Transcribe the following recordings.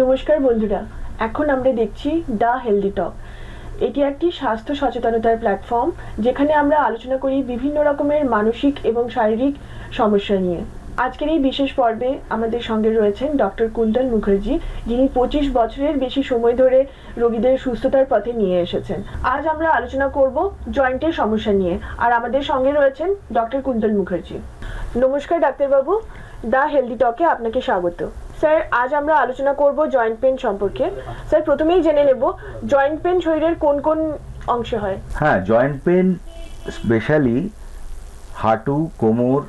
নমস্কার বন্ধুরা, এখন আমরা দেখছি দ্য হেলদি টক। এটি একটি স্বাস্থ্য সচেতনতার প্ল্যাটফর্ম যেখানে আমরা আলোচনা করি বিভিন্ন রকমের মানসিক এবং শারীরিক সমস্যা নিয়ে। আজকের এই বিশেষ পর্বে আমাদের সঙ্গে রয়েছেন ডক্টর কুন্তল মুখার্জি, যিনি পঁচিশ বছরের বেশি সময় ধরে রোগীদের সুস্থতার পথে নিয়ে এসেছেন। আজ আমরা আলোচনা করব জয়েন্টের সমস্যা নিয়ে, আর আমাদের সঙ্গে রয়েছেন ডক্টর কুন্তল মুখার্জি। নমস্কার ডাক্তারবাবু, দ্য হেলদি টকে আপনাকে স্বাগত। স্যার আজ আমরা আলোচনা করব জয়েন্ট পেন সম্পর্কে। স্যার প্রথমেই জেনে নেব জয়েন্ট পেন শরীরের কোন কোন অংশে হয়? হ্যাঁ জয়েন্ট পেন স্পেশালি হাঁটু কোমর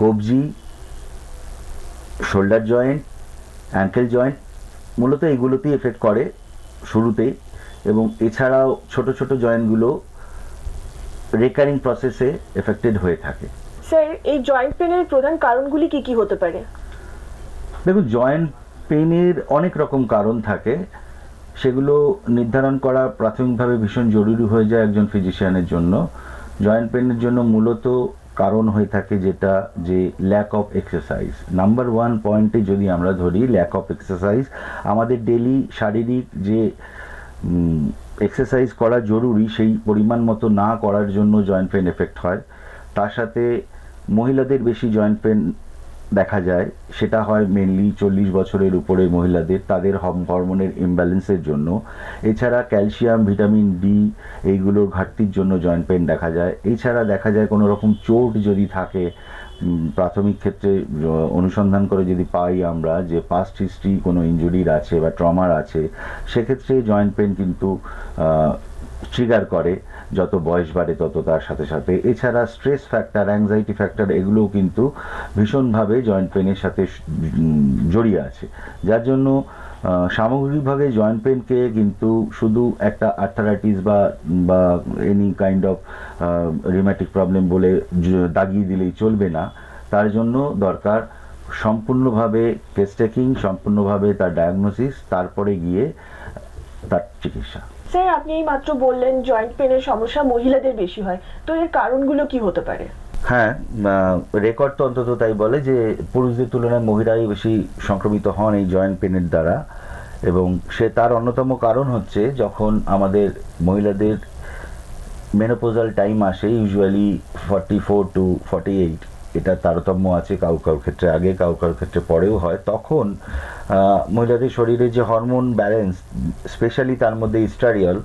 কবজি শোল্ডার জয়েন্ট অ্যাঙ্কেল জয়েন্ট মূলত এগুলোতেই এফেক্ট করে শুরুতেই। এবং এছাড়াও ছোট ছোট জয়েন্টগুলো রেকারিং প্রসেসে এফেক্টেড হয়ে থাকে। স্যার এই জয়েন্ট পেনের প্রধান কারণগুলি কি কি হতে পারে? দেখুন জয়েন্ট পেনের অনেক রকম কারণ থাকে। সেগুলো নির্ধারণ করা প্রাথমিকভাবে ভীষণ জরুরি হয়ে যায় একজন ফিজিশিয়ানের জন্য। জয়েন্ট পেনের জন্য মূলত কারণ হয়ে থাকে যেটা যে lack of exercise number one পয়েন্টে যদি আমরা ধরি ল্যাক অফ এক্সারসাইজ আমাদের ডেলি শারীরিক যে এক্সারসাইজ করা জরুরি, সেই পরিমাণ মতো না করার জন্য জয়েন্ট পেন এফেক্ট হয়। তার সাথে মহিলাদের বেশি জয়েন্ট পেন দেখা যায়, সেটা হয় মেনলি চল্লিশ বছরের উপরে মহিলাদের, তাদের হরমোনের ইমব্যালেন্সের জন্য। এছাড়া ক্যালসিয়াম ভিটামিন ডি এইগুলোর ঘাটতির জন্য জয়েন্ট পেন দেখা যায়। এছাড়া দেখা যায় কোনো রকম চোট যদি থাকে প্রাথমিক ক্ষেত্রে অনুসন্ধান করে যদি পাই আমরা যে পাস্ট হিস্ট্রি কোনো ইনজুরির আছে বা ট্রমার আছে, সেক্ষেত্রে জয়েন্ট পেন কিন্তু ট্রিগার করে, যত বয়স বাড়ে তত তার সাথে সাথে। এছাড়া স্ট্রেস ফ্যাক্টর অ্যাংজাইটি ফ্যাক্টর, এগুলোও কিন্তু ভীষণভাবে জয়েন্ট পেনের সাথে জড়িয়ে আছে। যার জন্য সামগ্রিকভাবে জয়েন্ট পেনকে কিন্তু শুধু একটা আর্থারাইটিস বা বা any kind of rheumatic problem বলে দাগিয়ে দিলেই চলবে না। তার জন্য দরকার সম্পূর্ণভাবে কেস টেকিং সম্পূর্ণভাবে তার ডায়াগনোসিস তারপরে গিয়ে তার চিকিৎসা। স্যার আপনি এই মাত্র বললেন জয়েন্ট পেনের সমস্যা মহিলাদের বেশি হয়। তো এর কারণগুলো কি হতে পারে? হ্যাঁ রেকর্ড তো অন্তত তাই বলে যে পুরুষদের তুলনায় মহিলারাই বেশি সংক্রমিত হন এই জয়েন্ট পেনের দ্বারা। এবং সে তার অন্যতম কারণ হচ্ছে যখন আমাদের মহিলাদের মেনোপোজাল টাইম আসে usually forty four to forty eight এটা তারতম্য আছে কাউ কাউ ক্ষেত্রে, আগে কাউ কাউ ক্ষেত্রে, পরেও হয়। তখন মহিলাদের শরীরে যে হরমোন ব্যালেন্স, স্পেশালি তার মধ্যে ইস্টারিয়াল,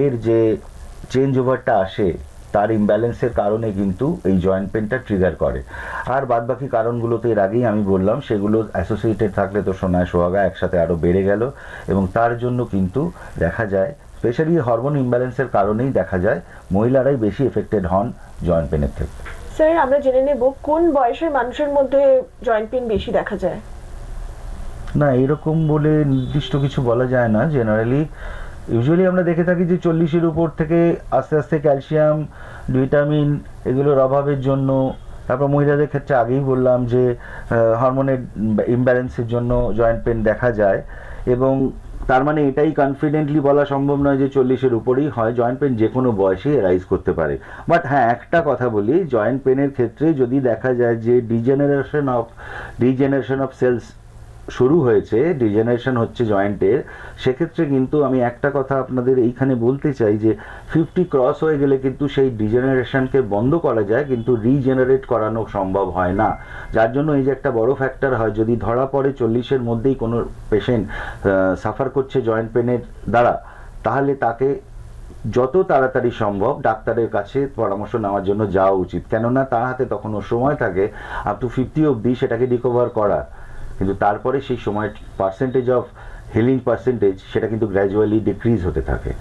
এর যে চেঞ্জ ওভারটা আসে, তার ইমব্যালেন্সের কারণে কিন্তু এই জয়েন্ট পেনটা ট্রিগার করে। আর বাদবাকি কারণগুলো তো এর আগেই আমি বললাম, সেগুলো অ্যাসোসিয়েটেড থাকলে তো সোনায় সোহাগা একসাথে আরও বেড়ে গেল এবং তার জন্য কিন্তু দেখা যায় স্পেশালি হরমোন ইমব্যালেন্সের কারণেই দেখা যায়, মহিলারাই বেশি এফেক্টেড হন জয়েন্ট পেনের থেকে স্যার, আমরা জেনে নেব কোন বয়সের মানুষের মধ্যে জয়েন্ট পেন বেশি দেখা যায়। না, এরকম বলে নির্দিষ্ট কিছু বলা যায় না। জেনারেলি ইউজুয়ালি আমরা দেখে থাকি যে চল্লিশের উপর থেকে আস্তে আস্তে ক্যালসিয়াম, ভিটামিন এগুলোর অভাবের জন্য, তারপর মহিলাদের ক্ষেত্রে আগেই বললাম যে হরমোনের ইমব্যালেন্সের জন্য জয়েন্ট পেন দেখা যায়। এবং তার মানে এটাই কনফিডেন্টলি বলা সম্ভব নয় যে চল্লিশের উপরেই হয় জয়েন্ট পেন যে কোনো বয়সেই রাইজ করতে পারে। বাট হ্যাঁ একটা কথা বলি জয়েন্ট পেনের ক্ষেত্রে যদি দেখা যায় যে degeneration of degeneration of cells শুরু হয়েছে ডিজেনারেশন হচ্ছে জয়েন্টের সেক্ষেত্রে কিন্তু আমি একটা কথা আপনাদের এইখানে বলতে চাই যে ফিফটি ক্রস হয়ে গেলে কিন্তু সেই ডিজেনারেশনকে বন্ধ করা যায়, কিন্তু রিজেনারেট করানো সম্ভব হয় না। যার জন্য এই যে একটা বড় ফ্যাক্টর হয়, যদি ধরা পড়ে চল্লিশের মধ্যেই কোনো পেশেন্ট সাফার করছে জয়েন্ট পেনের দ্বারা, তাহলে তাকে যত তাড়াতাড়ি সম্ভব ডাক্তারের কাছে পরামর্শ নেওয়ার জন্য যাওয়া উচিত। কেননা তার হাতে তখনও সময় থাকে আপ টু ফিফটি অবধি সেটাকে রিকভার করা। কিন্তু তারপরে সেই সময় পার্সেন্টেজ অফ হিলিং পার্সেন্টেজ সেটা কিন্তু গ্র্যাজুয়ালি ডিক্রিজ হতে থাকে।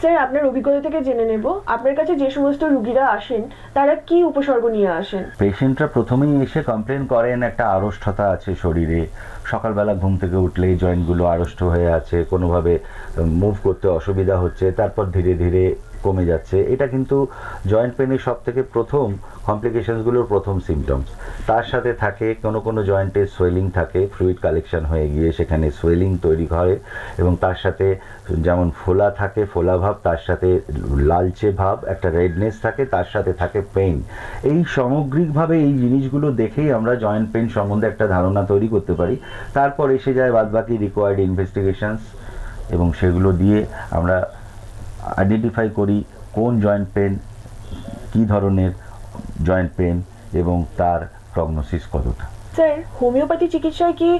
স্যার আপনার অভিজ্ঞতা থেকে জেনে নেব। আপনার কাছে যে সমস্ত রুগীরা আসেন তারা কি উপসর্গ নিয়ে আসেন? পেশেন্টরা প্রথমেই এসে কমপ্লেন করেন একটা আড়ষ্টতা আছে শরীরে। সকালবেলা ঘুম থেকে উঠলেই জয়েন্টগুলো আড়ষ্ট হয়ে আছে কোনোভাবে মুভ করতে অসুবিধা হচ্ছে তারপর ধীরে ধীরে কমে যাচ্ছে। এটা কিন্তু জয়েন্ট পেনের সব থেকে প্রথম কমপ্লিকেশনসগুলোর প্রথম সিমটমস তার সাথে থাকে, কোনো কোনো জয়েন্টে সোয়েলিং থাকে ফ্লুইড কালেকশন হয়ে গিয়ে সেখানে সোয়েলিং তৈরি হয় এবং তার সাথে যেমন ফোলা থাকে, ফোলা ভাব, তার সাথে লালচে ভাব, একটা রেডনেস থাকে, তার সাথে থাকে পেইন এই সামগ্রিকভাবে এই জিনিসগুলো দেখেই আমরা জয়েন্ট পেন সম্বন্ধে একটা ধারণা তৈরি করতে পারি। তারপর এসে যায় বাদবাকি রিকোয়ার্ড ইনভেস্টিগেশনস এবং সেগুলো দিয়ে আমরা আইডেন্টিফাই করি কোন জয়েন্ট পেন কী ধরনের জয়েন্ট পেন এবং তার প্রগনোসিস কতটা? স্যার হোমিওপ্যাথি চিকিৎসায় কি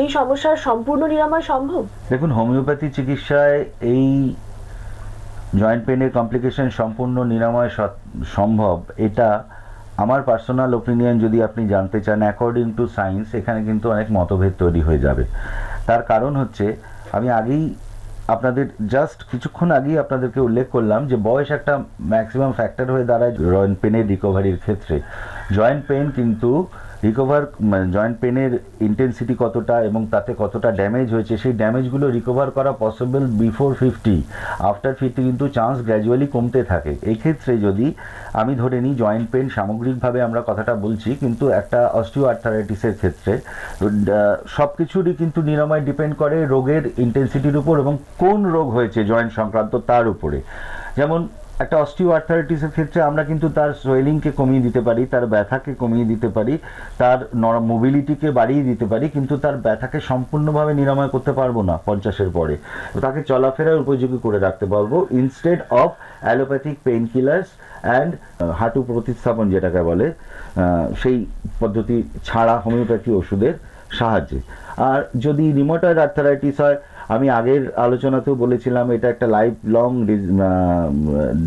এই সমস্যার সম্পূর্ণ নিরাময় সম্ভব? দেখুন হোমিওপ্যাথি চিকিৎসায় এই জয়েন্ট পেনের কমপ্লিকেশন সম্পূর্ণ নিরাময় সম্ভব। এটা আমার পার্সোনাল ওপিনিয়ন যদি আপনি জানতে চান অ্যাকর্ডিং টু সায়েন্স এখানে কিন্তু অনেক মতভেদ তৈরি হয়ে যাবে। তার কারণ হচ্ছে আমি আগেই আপনাদের জাস্ট কিছুক্ষণ আগেই আপনাদেরকে উল্লেখ করলাম যে বয়স একটা ম্যাক্সিমাম ফ্যাক্টর হয়ে দাঁড়ায় জয়েন্ট পেনের রিকভারির ক্ষেত্রে। জয়েন্ট পেন কিন্তু রিকভার জয়েন্ট পেনের ইন্টেন্সিটি কতটা এবং তাতে কতটা ড্যামেজ হয়েছে, সেই ড্যামেজগুলো রিকভার করা possible before fifty after fifty কিন্তু চান্স গ্র্যাজুয়ালি কমতে থাকে। এক্ষেত্রে যদি আমি ধরে নিই জয়েন্ট পেন সামগ্রিকভাবে আমরা কথাটা বলছি, কিন্তু একটা অস্টিও আর্থারাইটিসের ক্ষেত্রে সব কিছুরই কিন্তু নিরাময় ডিপেন্ড করে রোগের ইন্টেন্সিটির উপর এবং কোন রোগ হয়েছে জয়েন্ট সংক্রান্ত তার উপরে। যেমন একটা অস্টিও আর্থারাইটিসের ক্ষেত্রে আমরা কিন্তু তার সোয়েলিংকে কমিয়ে দিতে পারি, তার ব্যথাকে কমিয়ে দিতে পারি, তার মোবিলিটিকে বাড়িয়ে দিতে পারি, কিন্তু তার ব্যথাকে সম্পূর্ণভাবে নিরাময় করতে পারব না পঞ্চাশের পরে। তাকে চলাফেরার উপযোগী করে রাখতে পারব instead of allopathic pain killers and হাঁটু প্রতিস্থাপন যেটাকে বলে সেই পদ্ধতি ছাড়া হোমিওপ্যাথি ওষুধের। সাহায্যে। আর যদি রিমোটয়েড আর্থারাইটিস হয়, আমি আগের আলোচনাতেও বলেছিলাম, এটা একটা লাইফ লং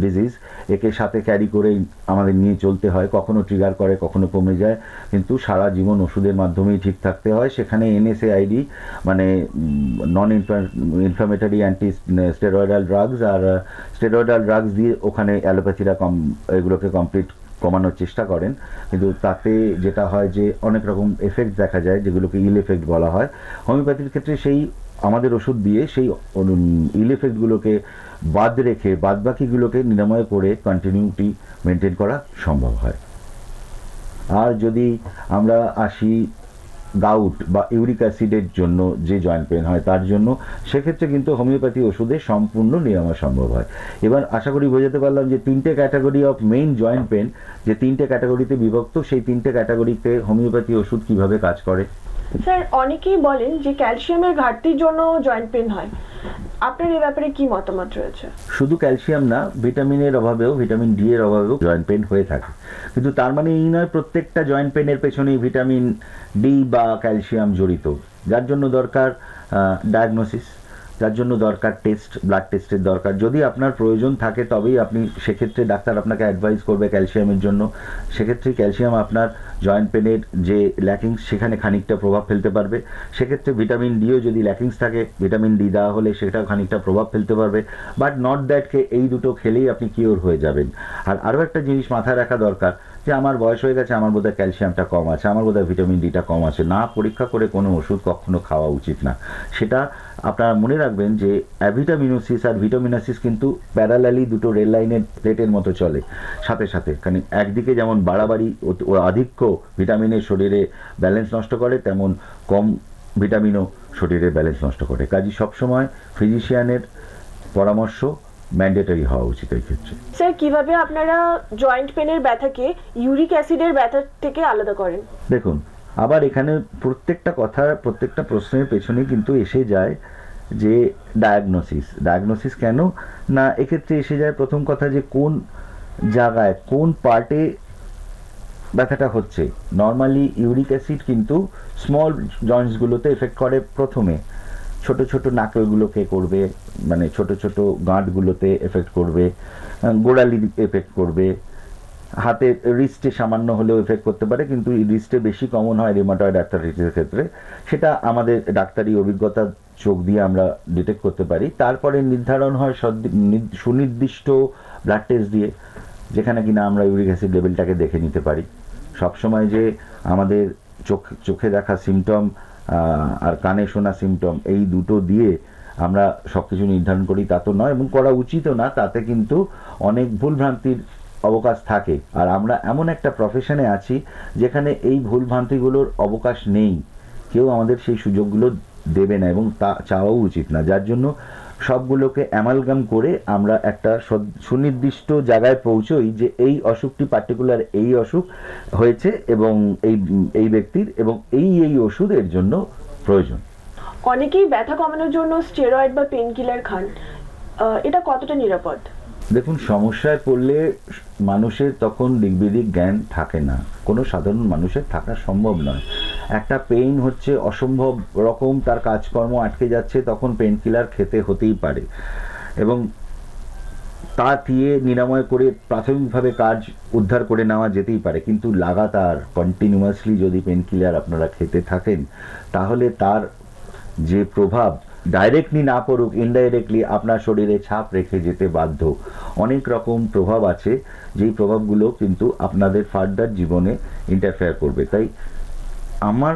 ডিজিজ একে সাথে ক্যারি করেই আমাদের নিয়ে চলতে হয়। কখনো ট্রিগার করে, কখনো কমে যায়। কিন্তু সারা জীবন ওষুধের মাধ্যমেই ঠিক থাকতে হয়। সেখানে এনএসএআইডি মানে non inflammatory anti steroidal drugs আর স্টেরয়েডাল ড্রাগস দিয়ে ওখানে অ্যালোপ্যাথিরা কম, এগুলোকে কমপ্লিট কমানোর চেষ্টা করেন। কিন্তু তাতে যেটা হয় যে অনেক রকম এফেক্ট দেখা যায়, যেগুলোকে ইল এফেক্ট বলা হয়। হোমিওপ্যাথির ক্ষেত্রে সেই আমাদের ওষুধ দিয়ে সেই ইল এফেক্টগুলোকে বাদ রেখে, বাদ বাকিগুলোকে নিরাময় করে কন্টিনিউটি মেনটেন করা সম্ভব হয়। আর যদি আমরা আসি গাউট বা ইউরিক অ্যাসিডের জন্য যে জয়েন্ট পেন হয়, তার জন্য সেক্ষেত্রে কিন্তু হোমিওপ্যাথি ওষুধে সম্পূর্ণ নিরাময় সম্ভব হয়। এবার আশা করি বোঝাতে পারলাম যে তিনটে category of main joint pain যে তিনটে ক্যাটাগরিতে বিভক্ত, সেই তিনটে ক্যাটাগরিতে হোমিওপ্যাথি ওষুধ কীভাবে কাজ করে? স্যার, অনেকেই বলেন যে ক্যালসিয়ামের ঘাটতির জন্য জয়েন্ট পেন হয়। আপনার এই ব্যাপারে কি মতামত রয়েছে? শুধু ক্যালসিয়াম না, ভিটামিনের অভাবেও, ভিটামিন ডি এর অভাবেও জয়েন্ট পেন হয়ে থাকে। কিন্তু তার মানে এই নয়, প্রত্যেকটা জয়েন্ট পেনের পেছনেই ভিটামিন ডি বা ক্যালসিয়াম জড়িত। যার জন্য দরকার ডায়াগনোসিস যার জন্য দরকার টেস্ট ব্লাড টেস্টের দরকার। যদি আপনার প্রয়োজন থাকে, তবেই আপনি সেক্ষেত্রে ডাক্তার আপনাকে অ্যাডভাইস করবে ক্যালসিয়ামের জন্য। সেক্ষেত্রে ক্যালসিয়াম আপনার জয়েন্ট পেনের যে ল্যাকিংস সেখানে খানিকটা প্রভাব ফেলতে পারবে। সেক্ষেত্রে ভিটামিন ডিও যদি ল্যাকিংস থাকে ভিটামিন ডি দেওয়া হলে সেটা খানিকটা প্রভাব ফেলতে পারবে। বাট নট দ্যাটকে এই দুটো খেলেই আপনি কিওর হয়ে যাবেন। আর আরও একটা জিনিস মাথায় রাখা দরকার, যে আমার বয়স হয়ে গেছে, আমার বোধহয় ক্যালসিয়ামটা কম আছে, আমার বোধহয় ভিটামিন ডিটা কম আছে। না পরীক্ষা করে কোনো ওষুধ কখনো খাওয়া উচিত না। সেটা আপনারা মনে রাখবেন যে অ্যাভিটামিনোসিস আর ভিটামিনোসিস কিন্তু প্যারালালি দুটো রেল লাইনের প্লেটের মতো চলে। সাথে সাথে কারণ একদিকে যেমন বাড়াবাড়ি ও- আধিক্য ভিটামিনের শরীরে ব্যালেন্স নষ্ট করে তেমন কম ভিটামিনও শরীরে ব্যালেন্স নষ্ট করে। কাজী সবসময় ফিজিশিয়ানের পরামর্শ ম্যান্ডেটরি হওয়া উচিত এই ক্ষেত্রে। স্যার কীভাবে আপনারা জয়েন্ট পেনের ব্যথাকে ইউরিক অ্যাসিডের ব্যথা থেকে আলাদা করেন? দেখুন আবার এখানে প্রত্যেকটা কথা, প্রত্যেকটা প্রশ্নের পেছনে কিন্তু এসে যায় যে ডায়াগনোসিস ডায়াগনোসিস কেন? না, এক্ষেত্রে এসে যায় প্রথম কথা যে কোন জায়গায়, কোন পার্টে ব্যথাটা হচ্ছে। নর্মালি ইউরিক অ্যাসিড কিন্তু স্মল জয়েন্টসগুলোতে এফেক্ট করে প্রথমে। ছোট ছোট নাকলগুলোকে করবে মানে ছোট ছোট গাঁটগুলোতে এফেক্ট করবে গোড়ালি এফেক্ট করবে। হাতে রিস্টে সামান্য হলেও এফেক্ট করতে পারে, কিন্তু রিস্টে বেশি কমন হয় রিমাটয়েড আর্থারাইটিসের ক্ষেত্রে। সেটা আমাদের ডাক্তারি অভিজ্ঞতার চোখ দিয়ে আমরা ডিটেক্ট করতে পারি। তারপরে নির্ধারণ হয় সুনির্দিষ্ট ব্লাড টেস্ট দিয়ে, যেখানে কিনা আমরা ইউরিক অ্যাসিড লেভেলটাকে দেখে নিতে পারি। সবসময় যে আমাদের চোখ, চোখে দেখা সিমটম আর কানে শোনা সিমটম এই দুটো দিয়ে আমরা সব কিছু নির্ধারণ করি, তা তো নয়, এবং করা উচিতও না, তাতে কিন্তু অনেক ভুলভ্রান্তির অবকাশ থাকে। আর আমরা এমন একটা প্রফেশনে আছি, যেখানে এই ভুলভ্রান্তিগুলোর অবকাশ নেই। কেউ আমাদের সেই সুযোগগুলো দেবে না এবং তা চাওয়াও উচিত না। যার জন্য সবগুলোকে অ্যামালগাম করে আমরা একটা সুনির্দিষ্ট জায়গায় পৌঁছই যে এই অসুখটি পার্টিকুলার এই অসুখ হয়েছে এবং এই এই ব্যক্তির এবং এই এই ওষুধ এর জন্য প্রয়োজন। অনেকেই ব্যথা কমানোর জন্য স্টেরয়েড বা পেন কিলার খান এটা কতটা নিরাপদ? দেখুন, সমস্যায় পড়লে মানুষের তখন দিকবিদিক জ্ঞান থাকে না। কোনো সাধারণ মানুষের থাকা সম্ভব নয়। একটা পেইন হচ্ছে, অসম্ভব রকম তার কাজকর্ম আটকে যাচ্ছে, তখন পেন কিলার খেতে হতেই পারে। এবং তা দিয়ে নিরাময় করে প্রাথমিকভাবে কাজ উদ্ধার করে নেওয়া যেতেই পারে। কিন্তু লাগাতার কন্টিনিউয়াসলি যদি পেন কিলার আপনারা খেতে থাকেন, তাহলে তার যে প্রভাব ডাইরেক্টলি না পড়ুক ইনডাইরেক্টলি আপনার শরীরে ছাপ রেখে যেতে বাধ্য। অনেক রকম প্রভাব আছে, যেই প্রভাবগুলো কিন্তু আপনাদের ফার্দার জীবনে ইন্টারফেয়ার করবে। তাই আমার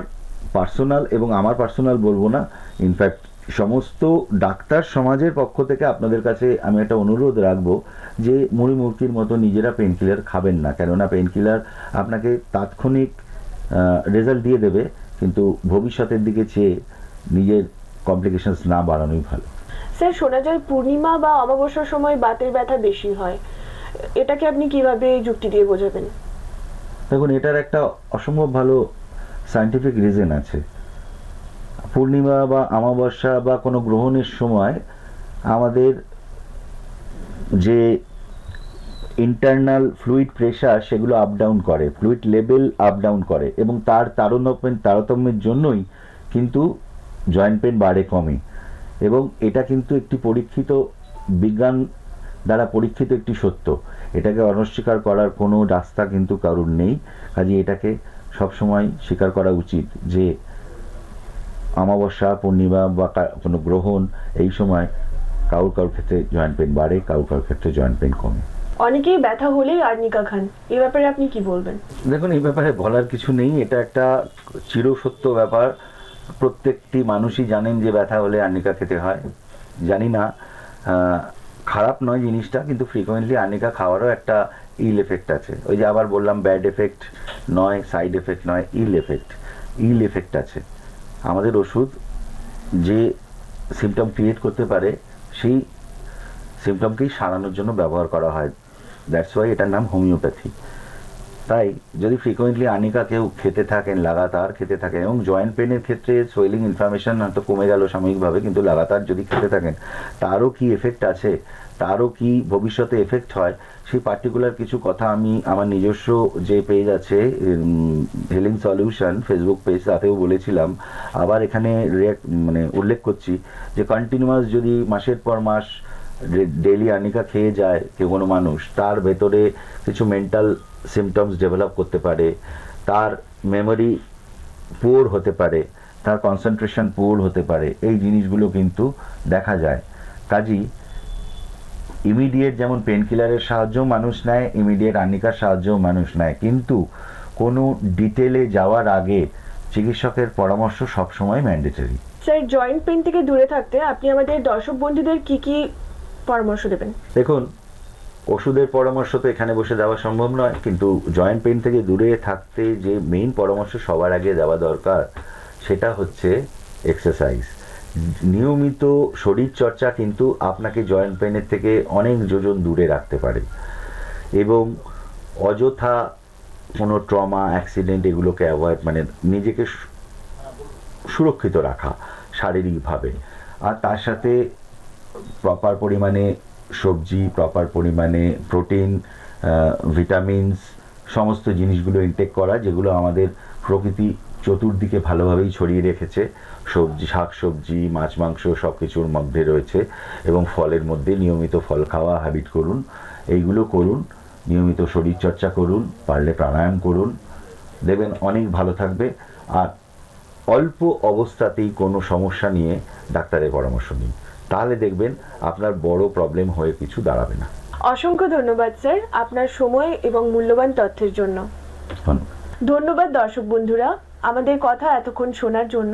পার্সোনাল এবং আমার পার্সোনাল বলব না ইনফ্যাক্ট সমস্ত ডাক্তার সমাজের পক্ষ থেকে আপনাদের কাছে আমি একটা অনুরোধ রাখব যে, মুড়ি মুরকির মতো নিজেরা পেন কিলার খাবেন না। কেননা পেন কিলার আপনাকে তাৎক্ষণিক রেজাল্ট দিয়ে দেবে, কিন্তু ভবিষ্যতের দিকে চেয়ে নিজের কমপ্লিকেশনস না বাড়ানোই ভালো। স্যার শোনা যায় পূর্ণিমা বা অমাবস্যার সময় বাতের ব্যথা বেশি হয়। এটাকে আপনি কীভাবে যুক্তি দিয়ে বোঝাবেন? দেখুন এটার একটা অসম্ভব ভালো সায়েন্টিফিক রিজন আছে। পূর্ণিমা বা অমাবস্যা বা কোনো গ্রহণের সময় আমাদের যে ইন্টারনাল ফ্লুইড প্রেশার সেগুলো আপ ডাউন করে ফ্লুইড লেভেল আপ ডাউন করে এবং তার তারতম্য তারতম্যের জন্যই কিন্তু জয়েন্ট পেন বাড়ে কমে এবং এটা কিন্তু একটি পরীক্ষিত বিজ্ঞান দ্বারা পরীক্ষিত একটি সত্য। এটাকে অনস্বীকার করার কোনো রাস্তা কিন্তু কারুর নেই। কাজে এটাকে সবসময় স্বীকার করা উচিত যে অমাবস্যা পূর্ণিমা বা কোনো গ্রহণ এই সময় কারুর কারুর ক্ষেত্রে জয়েন্ট পেন বাড়ে কারুর কারুর ক্ষেত্রে জয়েন্ট পেন কমে। অনেকেই ব্যথা হলেই আর্নিকা খান। এ ব্যাপারে আপনি কি বলবেন? দেখুন এই ব্যাপারে বলার কিছু নেই। এটা একটা চিরসত্য ব্যাপার। প্রত্যেকটি মানুষই জানেন যে ব্যথা হলে আর্নিকা খেতে হয়। জানি না খারাপ নয় জিনিসটা, কিন্তু ফ্রিকোয়েন্টলি আর্নিকা খাওয়ারও একটা ইল এফেক্ট আছে। ওই যে আবার বললাম ব্যাড এফেক্ট নয় সাইড এফেক্ট নয় ইল এফেক্ট ইল এফেক্ট আছে। আমাদের ওষুধ যে সিমটম ক্রিয়েট করতে পারে, সেই সিমটমকেই সারানোর জন্য ব্যবহার করা হয়। দ্যাটস ওয়াই এটার নাম হোমিওপ্যাথি তাই যদি ফ্রিকোয়েন্টলি আনিকা কেউ খেতে থাকেন লাগাতার খেতে থাকেন এবং জয়েন্ট পেনের ক্ষেত্রে সোয়েলিং ইনফ্লামেশন হয়তো কমে গেল সাময়িকভাবে, কিন্তু লাগাতার যদি খেতে থাকেন, তারও কি এফেক্ট আছে? তারও কি ভবিষ্যতে এফেক্ট হয়? সেই পার্টিকুলার কিছু কথা আমি আমার নিজস্ব যে পেজ আছে হেলিং সলিউশন ফেসবুক পেজ তাতেও বলেছিলাম। আবার এখানে মানে উল্লেখ করছি যে কন্টিনিউয়াস যদি মাসের পর মাস ডেইলি আনিকা খেয়ে যায় কেউ কোনো মানুষ, তার ভেতরে কিছু মেন্টাল সিমটমস ডেভেলপ করতে পারে তার মেমোরি পুয়ার হতে পারে তার কনসেন্ট্রেশন পুয়ার হতে পারে এই জিনিসগুলো কিন্তু দেখা যায়। কাজী ইমিডিয়েট যেমন পেন কিলারের সাহায্যও মানুষ নেয় ইমিডিয়েট আনিকার সাহায্যও মানুষ নেয়। কিন্তু কোনো ডিটেলে যাওয়ার আগে চিকিৎসকের পরামর্শ সবসময় ম্যান্ডেটরি স্যার জয়েন্ট পেন থেকে দূরে থাকতে আপনি আমাদের দর্শক বন্ধুদের কি কি পরামর্শ দেবেন? দেখুন ওষুধের পরামর্শ তো এখানে বসে দেওয়া সম্ভব নয়, কিন্তু জয়েন্ট পেন থেকে দূরে থাকতে যে মেইন পরামর্শ সবার আগে দেওয়া দরকার, সেটা হচ্ছে এক্সারসাইজ। নিয়মিত শরীর চর্চা কিন্তু আপনাকে জয়েন্ট পেনের থেকে অনেক যোজন দূরে রাখতে পারে। এবং অযথা কোনো ট্রমা, অ্যাক্সিডেন্ট এগুলোকে অ্যাভয়েড মানে নিজেকে সুরক্ষিত রাখা শারীরিকভাবে। আর তার সাথে প্রপার পরিমাণে সবজি প্রপার পরিমাণে প্রোটিন ভিটামিনস সমস্ত জিনিসগুলো ইনটেক করা, যেগুলো আমাদের প্রকৃতি চতুর্দিকে ভালোভাবেই ছড়িয়ে রেখেছে। সবজি শাক সবজি মাছ, মাংস সব কিছুর মধ্যে রয়েছে এবং ফলের মধ্যে নিয়মিত ফল খাওয়া হ্যাবিট করুন। এইগুলো করুন, নিয়মিত শরীরচর্চা করুন, পারলে প্রাণায়াম করুন। দেখবেন অনেক ভালো থাকবে। আর অল্প অবস্থাতেই কোনো সমস্যা নিয়ে ডাক্তারের পরামর্শ নিন। তাহলে দেখবেন আপনার বড় প্রবলেম হয়ে কিছু দাঁড়াবে না। অসংখ্য ধন্যবাদ স্যার আপনার সময় এবং মূল্যবান তথ্যের জন্য। ধন্যবাদ দর্শক বন্ধুরা আমাদের কথা এতক্ষণ শোনার জন্য।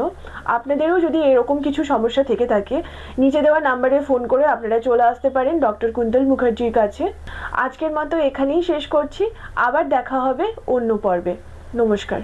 আপনাদেরও যদি এরকম কিছু সমস্যা থেকে থাকে নিচে দেওয়া নাম্বারে ফোন করে আপনারা চলে আসতে পারেন ডক্টর কুন্তল মুখার্জির কাছে। আজকের মতো এখানেই শেষ করছি। আবার দেখা হবে অন্য পর্বে। নমস্কার।